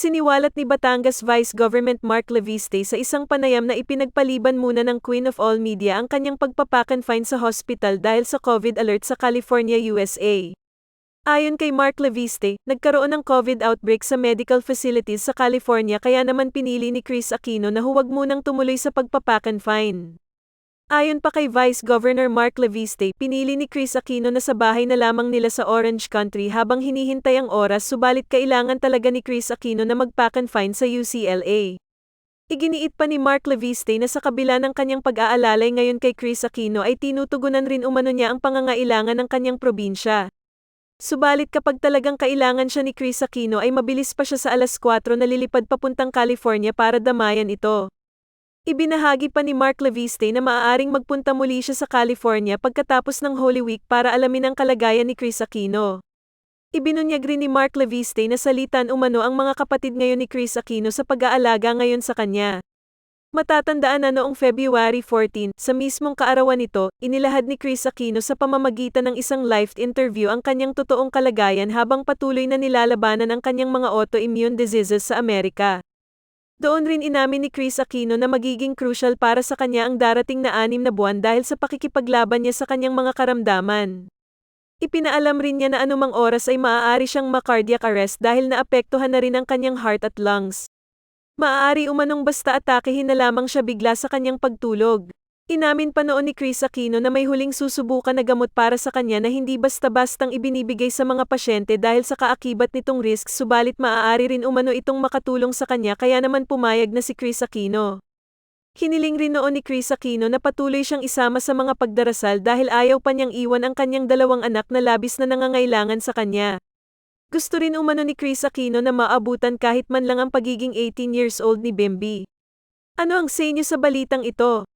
Isiniwalat ni Batangas Vice Government Mark Leviste sa isang panayam na ipinagpaliban muna ng Queen of All Media ang kanyang pagpapakonfine sa hospital dahil sa COVID alert sa California, USA. Ayon kay Mark Leviste, nagkaroon ng COVID outbreak sa medical facilities sa California kaya naman pinili ni Chris Aquino na huwag munang tumuloy sa pagpapakonfine. Ayon pa kay Vice Governor Mark Leviste, pinili ni Chris Aquino na sa bahay na lamang nila sa Orange Country habang hinihintay ang oras subalit kailangan talaga ni Chris Aquino na magpa-confine sa UCLA. Iginiit pa ni Mark Leviste na sa kabila ng kanyang pag-aalalay ngayon kay Chris Aquino ay tinutugunan rin umano niya ang pangangailangan ng kanyang probinsya. Subalit kapag talagang kailangan siya ni Chris Aquino ay mabilis pa siya sa alas 4 na lilipad papuntang California para damayan ito. Ibinahagi pa ni Mark Leviste na maaaring magpunta muli siya sa California pagkatapos ng Holy Week para alamin ang kalagayan ni Chris Aquino. Ibinunyag rin ni Mark Leviste na salitan umano ang mga kapatid ngayon ni Chris Aquino sa pag-aalaga ngayon sa kanya. Matatandaan na noong February 14, sa mismong kaarawan nito, inilahad ni Chris Aquino sa pamamagitan ng isang live interview ang kanyang totoong kalagayan habang patuloy na nilalabanan ang kanyang mga autoimmune diseases sa Amerika. Doon rin inamin ni Chris Aquino na magiging crucial para sa kanya ang darating na anim na buwan dahil sa pakikipaglaban niya sa kanyang mga karamdaman. Ipinaalam rin niya na anumang oras ay maaari siyang makardiac arrest dahil naapektuhan na rin ang kanyang heart at lungs. Maaari umanong basta atakehin na lamang siya bigla sa kanyang pagtulog. Inamin pa noon ni Chris Aquino na may huling susubukan na gamot para sa kanya na hindi basta-bastang ibinibigay sa mga pasyente dahil sa kaakibat nitong risk subalit maaari rin umano itong makatulong sa kanya kaya naman pumayag na si Chris Aquino. Hiniling rin noon ni Chris Aquino na patuloy siyang isama sa mga pagdarasal dahil ayaw pa niyang iwan ang kanyang dalawang anak na labis na nangangailangan sa kanya. Gusto rin umano ni Chris Aquino na maabutan kahit man lang ang pagiging 18 years old ni Bembi. Ano ang say niyo sa balitang ito?